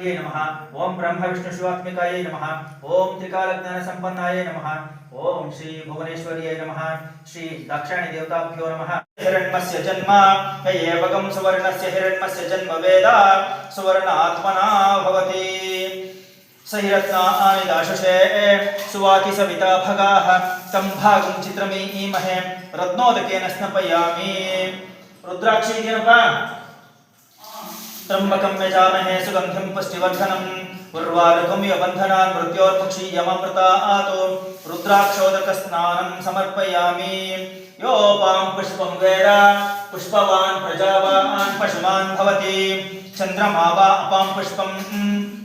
ये नमः ओम ब्रह्म विष्णु शिवात्मिकाय नमः ओम त्रिकाल ज्ञान संपन्नाय नमः ओम श्री भुवनेश्वर्याय नमः श्री दाक्षायणी देवताभ्यो नमः हिरण्मस्य जन्म एवगं सुवर्णस्य हिरण्मस्य जन्म वेद सुवर्ण आत्मना भवति सहिरत्ना आनिदाशुषे सुवाति सविता भगाः तं भागं चित्रमीमहे रत्नोदकेन स्नपयामि रुद्राक्षी ಏನಪ್ಪ त्र्यम्बकं यजामहे सुगन्धिं पुष्टिवर्धनम् उर्वारुकं यबन्धनान् मृत्योर्पक्षीयममृतातो रुद्राक्षोदकस्नानं समर्पयामि योपां पुष्पं वेद पुष्पवान् प्रजावान् पशुमान् भवति चन्द्रमा वा अपां पुष्पं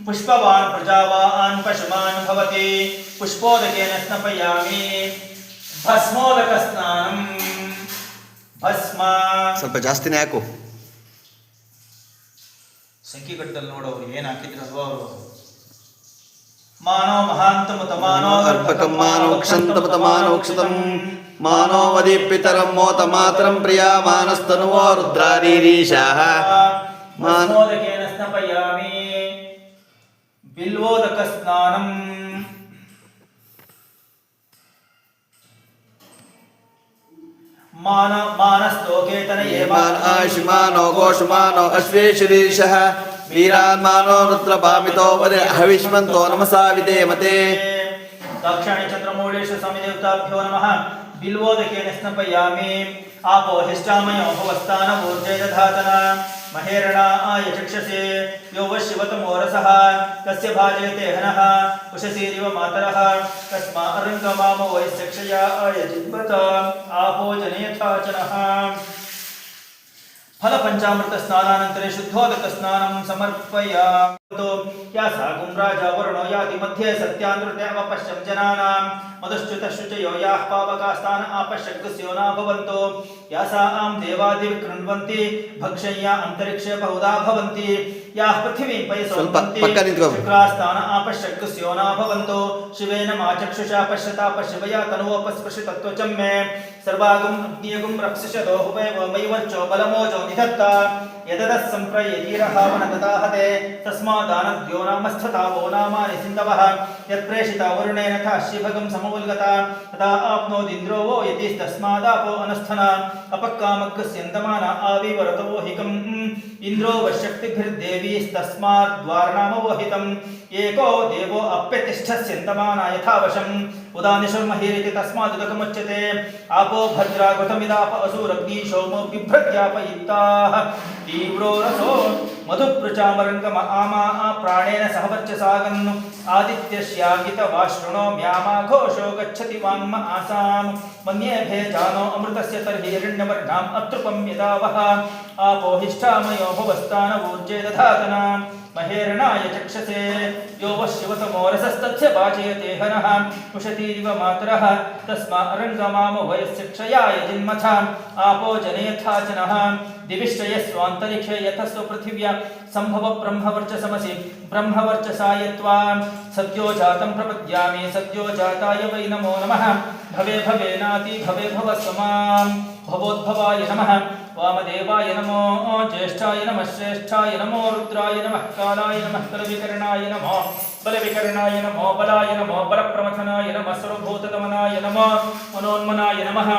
पुष्पवान् प्रजावान् पशुमान् भवति पुष्पोदकेन स्नपयामि भस्मोदकस्नानं ಭಸ್ಮ ಸ್ವಲ್ಪ ಜಾಸ್ತಿನೇ ಹಾಕು ಸಂಖ್ಯೆಗಟ್ಟಲ್ಲಿ ನೋಡೋರು ಏನು ಹಾಕಿದ್ರಲ್ವ ಅವರು ಮಾನೋ ಮಹಾಂತಮುತ ಮಾನೋ ಅರ್ಪಕಂ ಮಾನೋ ಕ್ಷಂತಮತ ಮಾನೋ ಕ್ಷತಂ ಮಾನೋ ವದೀಪಿತರಂ ಮೋತ ಮಾತರಂ ಪ್ರಿಯ वीरान्मानो रुद्रपामितो वदे हविष्मन्तो नमसा विदेमते दक्षिणचन्द्रमूलेषु समिदेवताभ्यो नमः। बिल्वोदकेन स्नपयामि। आपो हिष्टामयो भवस्तानमूर्जे दधातन महेरणा आय चक्षसे। यो वशिवतमोरसः तस्य भाजयते हनः? उशसीरिव मातरः। तस्मा अरङ्गमामो वैश्चक्षया आय जिद्वत आप फल फलपञ्चामृतस्नानानन्तरे शुद्धोदकस्नानं समर्पया या सागुं राजा वरुणो याति मध्ये जनानां। याः भवन्तो। या भक्षय्या बहुधा भवन्ति। पयसोन्ति भवन्तो शिवेन माचक्षुषा पश्यता पश्यवया तनुवपस्पृशतत्वचं मे। सर्वागम अग्नियगम रक्षसदोहुवे वमैवर्चो बलमोजो निधत्ता यदतः सम्प्रयतीरहावन तताहते तस्मादानद्यो नामस्थतापो नामानि सिन्धवः यत्प्रेषिता वरुणेन था शिभगं समवल्गता तदा आप्नोदिन्द्रो वो यतिस्तस्मादापो अनस्थना अपक्कामग्रस्यन्दमाना आविवरतो हिकम् इंद्रो वश्यक्तिभिर्देवीस्तस्माद्वारणामवहितम् एको देवो अप्यतिष्ठस्यन्तमाना यथावशम्। उदानिशर्महीरिति तस्मादुदकमुच्यते। आपो भद्रा भद्रागुतमिदाप असुरग्निशौमो बिभ्रत्यापयिताः। तीव्रो रसो मधुपृचामरङ्गम आमा प्राणेन सह वर्चसागन् आदित्यस्यागित वा शृणोम्यामा घोषो गच्छति वाङ्म आसाम्। मन्येभे जानो अमृतस्य तर्हि हिरण्यवर्णाम् अतृपं यदा वः आपो हिष्ठामयो भुवस्थानवूर्जे दधातना। महेरणाय चक्षसे यो वः शिवतमो रसस्तस्य वाचयते हनः। उषतीरिव मातरः। तस्मा अरङ्गमाम वयस्य क्षयाय जिन्मथ आपो जनयथाचनः दिविश्चयस्वान्तरिक्षे यतस्व पृथिव्या संभव ब्रह्मवर्चसमसि। ब्रह्मवर्चसाय सद्यो जातं प्रपद्यामि, सद्यो जाताय वै नमो नमः। भवे भवेनाति भवे भवस्वमां भवोद्भवाय नमः वामदेवाय नमो ज्येष्ठाय नमः श्रेष्ठाय नमो रुद्राय नमः कालाय नमः बलविकरणाय नमो बलविकरणाय नमो बलाय नमो बलप्रमथनाय नमः सर्वभूतगमनाय नमो मनोन्मनाय नमः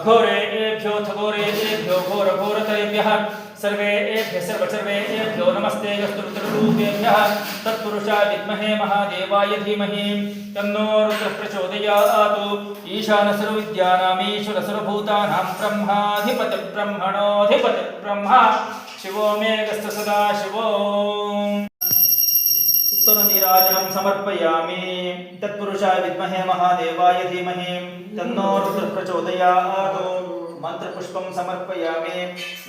अघोरेभ्योऽथ घोरेभ्यो घोरघोरतरेभ्यः सर्वे एभ्यः सर्वसर्वे एभ्यो नमस्ते यस्तुरुतरूपेभ्यः तत्पुरुषाय विद्महे महादेवाय धीमहि। तन्नो रुद्रः प्रचोदयात्। ईशान सर्वविद्यानामीश्वर सर्वभूतानां ब्रह्माधिपति ब्रह्मणोऽधिपति ब्रह्मा शिवो मे सदा शिवो। उत्तरनीराजनं समर्पयामि। विद्महे महादेवाय धीमहि। तन्नो रुद्रः प्रचोदयात्। मन्त्रपुष्पं समर्पयामि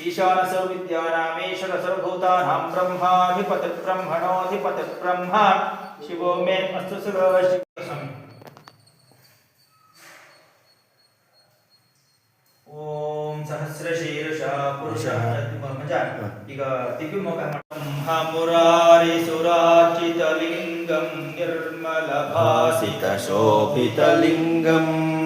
ईशान सर्वविद्यानामीश्वर सर्वभूतानां ब्रह्माधिपति ब्रह्मणोऽधिपति ब्रह्मा शिवो मे अस्तु सदा शिव ಓಂ ಸಹಸ್ರಶೀರ್ಷ ಪುರುಷ ಮಂಜ ಈಗ ದಿಗ್ವಿಮುಖ ಮುರಾರಿ ಸುರಾಚಿತಲಿಂಗಂ ನಿರ್ಮಲ ಭಾಸಿತ शोभितलिङ्गम् ಜನ್ಮಜ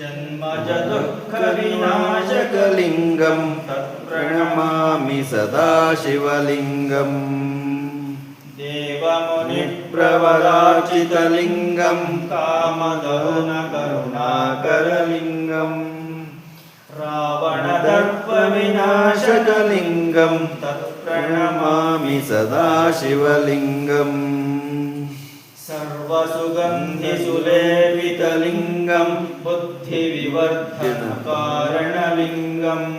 जन्म च दुःखविनाशकलिङ्गं तत्प्रणमामि सदाशिवलिङ्गम्। देवमुनिप्रवराजितलिङ्गं कामदनुकरुणाकरलिङ्गम् रावणदर्पविनाशकलिङ्गं तत्प्रणमामि सदाशिवलिङ्गम्। सुगन्धिसुलेपितलिङ्गं बुद्धिविवर्धनकारणलिङ्गम्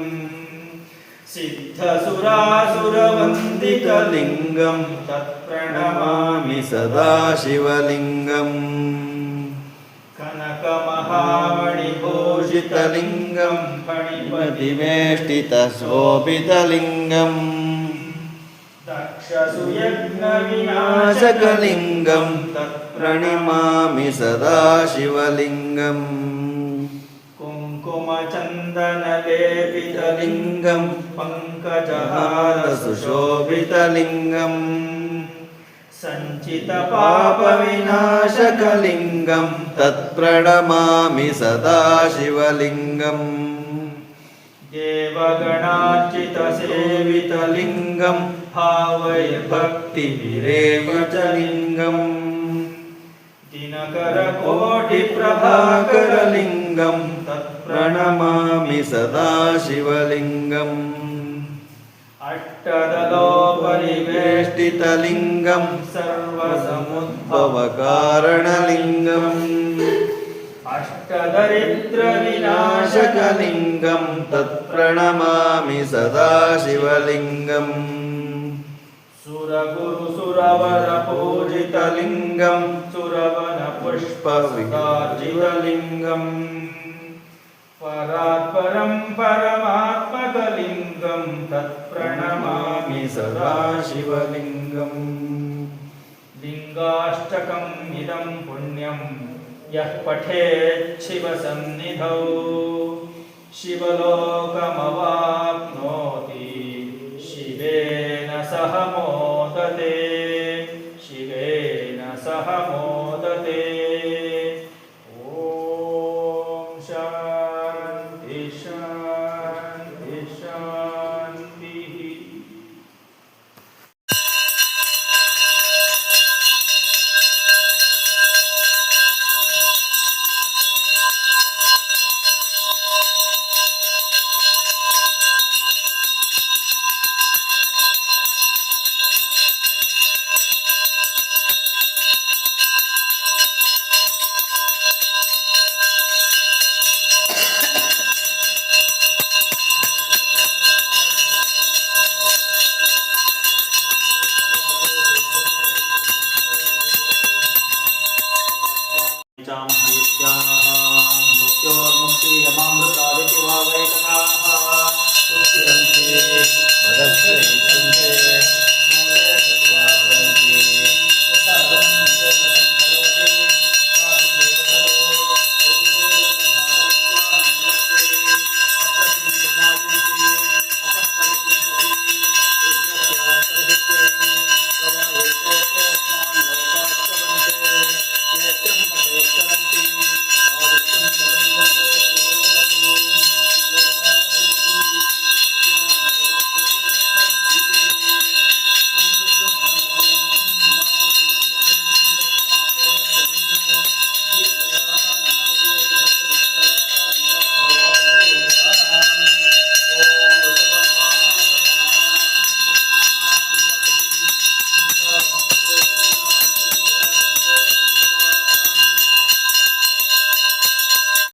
सिद्धसुरासुरवन्दितलिङ्गं तत्प्रणमामि सदाशिवलिङ्गम् कनकमहामणिभूषितलिङ्गं पणिपतिवेष्टितशोभितलिङ्गम् सुयज्ञविनाशकलिङ्गं प्रणिमामि सदा शिवलिङ्गम् पङ्कज पङ्कजहारसुशोभितलिङ्गम् सञ्चितपापविनाशकलिङ्गं तत्प्रणमामि सदा शिवलिङ्गम् देवगणार्जितसेवितलिङ्गम् भावय भक्तिभिरेव च लिङ्गम् दिनकरकोटिप्रभाकरलिङ्गं प्रणमामि सदा शिवलिङ्गम् अष्टदलोपरिवेष्टितलिङ्गं वेष्टितलिङ्गं सर्वसमुद्भवकारणलिङ्गम्। भवकारणलिङ्गम् अष्टदरिद्रविनाशकलिङ्गं नाशकलिङ्गं तत्प्रणमामि सदा शिवलिङ्गम् सुरगुरुसुरवरपूजितलिङ्गं सुरवनपुष्पविकार्जितलिङ्गम् परात्परं परमात्मकलिङ्गं तत्प्रणमामि सदा शिवलिङ्गम् लिङ्गाष्टकम् इदं पुण्यं। यः पठेत् शिवसन्निधौ। शिवलोकमवाप्नोति। शिवेन सह